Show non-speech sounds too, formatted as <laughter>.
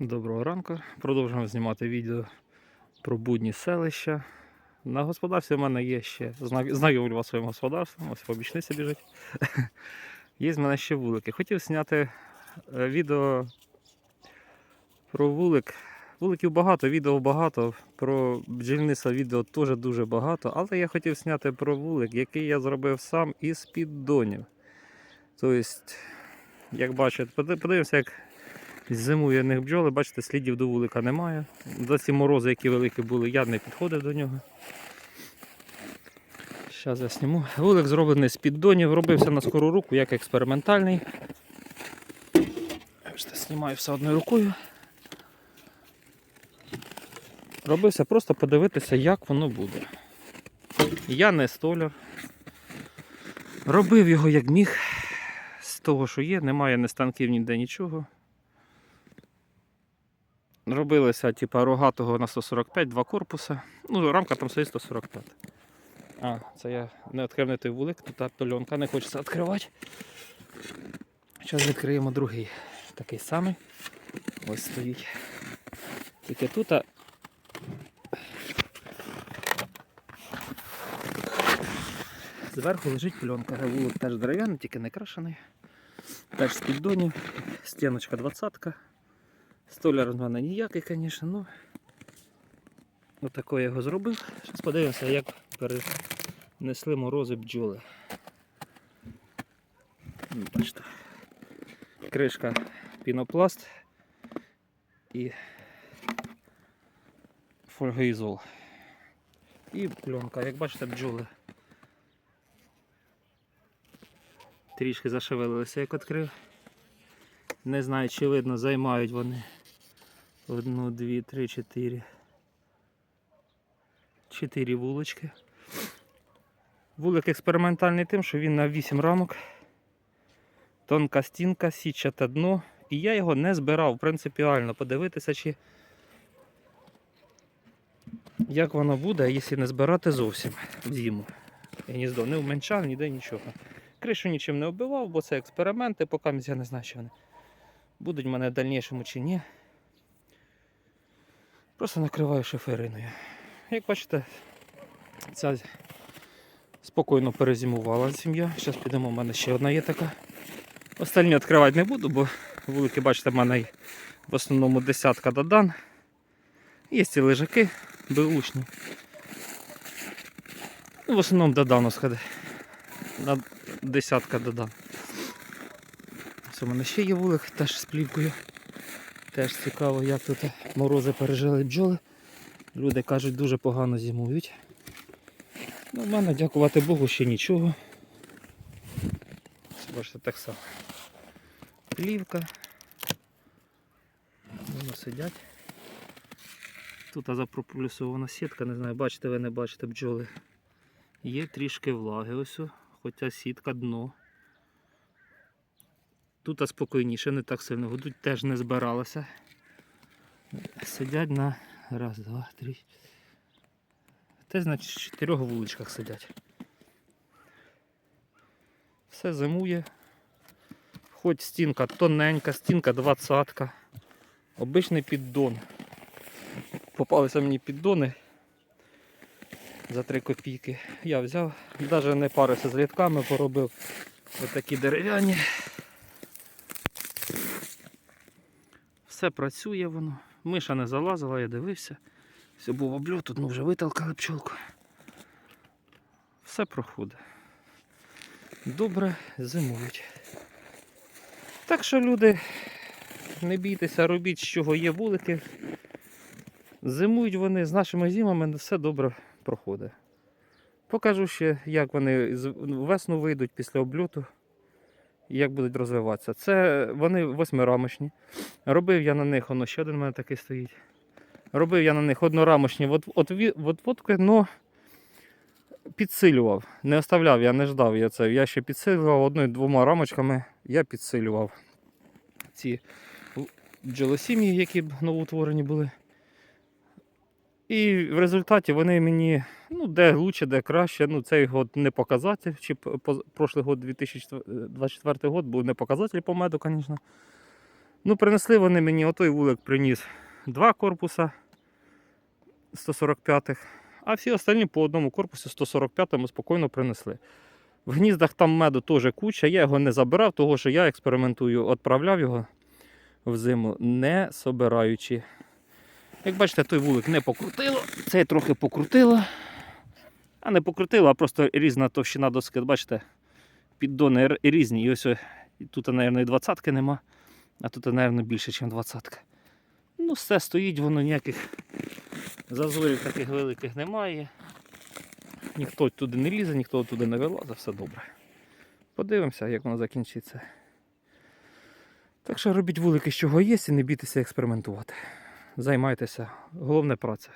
Доброго ранку. Продовжуємо знімати відео про будні селища. На господарстві в мене є ще зна- знайомлю вас своїм господарством, ось побічниця біжить. <laughs> Є в мене ще вулики. Хотів зняти е, відео про вулик. Вуликів багато, відео багато. Про бджільництво відео теж дуже багато. Але я хотів зняти про вулик, який я зробив сам із піддонів. Тобто, як бачите, подивимося, як Зимує в них бджоли, бачите, слідів до вулика немає. За ці морози, які великі були, я не підходив до нього. Зараз я зніму. Вулик зроблений з піддонів, робився на скору руку, як експериментальний. Знімаю все одною рукою. Робився просто подивитися, як воно буде. Я не столяр. Робив його як міг. З того, що є, немає ні станків, ніде нічого. Робилися типа рогатого на 145, два корпуса. Ну, рамка там стоїть 145. А, це я не відкрив не той вулик, тут тольонка не хочеться відкривати. Зараз відкриємо другий. Такий самий. Ось стоїть. Тільки тут. а, Зверху лежить пленка. Вулик теж дерев'яний, тільки не крашений. Теж з піддонів. Стіночка 20-ка. Столяр в мене ніякий, звісно, ну отако я його зробив. Зараз подивимося, як перенесли морози бджоли. Ну, Бачите. Кришка пінопласт і фольгоізол. І пленка, як бачите, бджоли. Трішки зашевелилися, як відкрив. Не знаю, чи видно, займають вони. Одну, дві, три, чотири. Чотири вулочки. Вулик експериментальний тим, що він на 8 рамок. Тонка стінка, січате дно. І я його не збирав принципіально подивитися, чи як воно буде, якщо не збирати зовсім в зиму. Гніздо не вменшав, ніде нічого. Кришу нічим не оббивав, бо це експерименти, поки я не знаю, що вони будуть в мене в дальнішому чи ні. Просто накриваю шифериною. Як бачите, ця спокійно перезимувала сім'я. Зараз підемо, в мене ще одна є така. Остальні відкривати не буду, бо вулики, бачите, в мене в основному десятка додан. Є ці лежаки беушні. Ну, В основному додану сходи. На десятка додан. Ось у мене ще є вулик, теж з плівкою. Теж цікаво, як тут морози пережили бджоли. Люди кажуть, дуже погано зимують. Ну, в мене, дякувати Богу, ще нічого. Бачите, так само. Плівка. Вони сидять. Тут запроплюсована сітка, не знаю, бачите ви не бачите бджоли. Є трішки влаги ось, хоча сітка дно. Тут спокійніше, не так сильно гудуть, теж не збиралося. Сидять на раз, два, три. Те, значить, в чотирьох вуличках сидять. Все зимує. Хоч стінка тоненька, стінка двадцятка. Обичний піддон. Попалися мені піддони за 3 копійки. Я взяв, навіть не парився з рядками, поробив отакі дерев'яні. Все працює воно. Миша не залазила, я дивився. Все був обльот, тут ну вже виталкали пчолку. Все проходить. Добре зимують. Так що, люди, не бійтеся, робіть, з чого є вулики. Зимують вони з нашими зимами, все добре проходить. Покажу ще, як вони весну вийдуть після обльоту як будуть розвиватися. Це вони восьмирамочні. Робив я на них, воно ще один у мене такий стоїть. Робив я на них однорамочні от, але підсилював. Не оставляв, я не ждав я це. Я ще підсилював одною-двома рамочками, я підсилював ці бджолосім'ї, які новоутворені були. І в результаті вони мені, ну, де краще, де краще. Ну, цей год не показатель, чи прошлий год, 2024 год, був не показатель по меду, звісно. Ну, принесли вони мені, отой вулик приніс два корпуса 145-х, а всі остальні по одному корпусу 145-му спокійно принесли. В гніздах там меду теж куча, я його не забирав, того що я експериментую, відправляв його в зиму, не собираючи. Як бачите, той вулик не покрутило, цей трохи покрутило. А не покрутило, а просто різна товщина доски. Бачите, піддони різні. І ось о, і тут, мабуть, і двадцятки нема, а тут, мабуть, більше, ніж двадцятка. Ну, все стоїть, воно ніяких зазорів таких великих немає. Ніхто туди не лізе, ніхто туди не вилазить, все добре. Подивимося, як воно закінчиться. Так що робіть вулики, з чого є, і не бійтеся експериментувати. Займайтеся. Головне праця.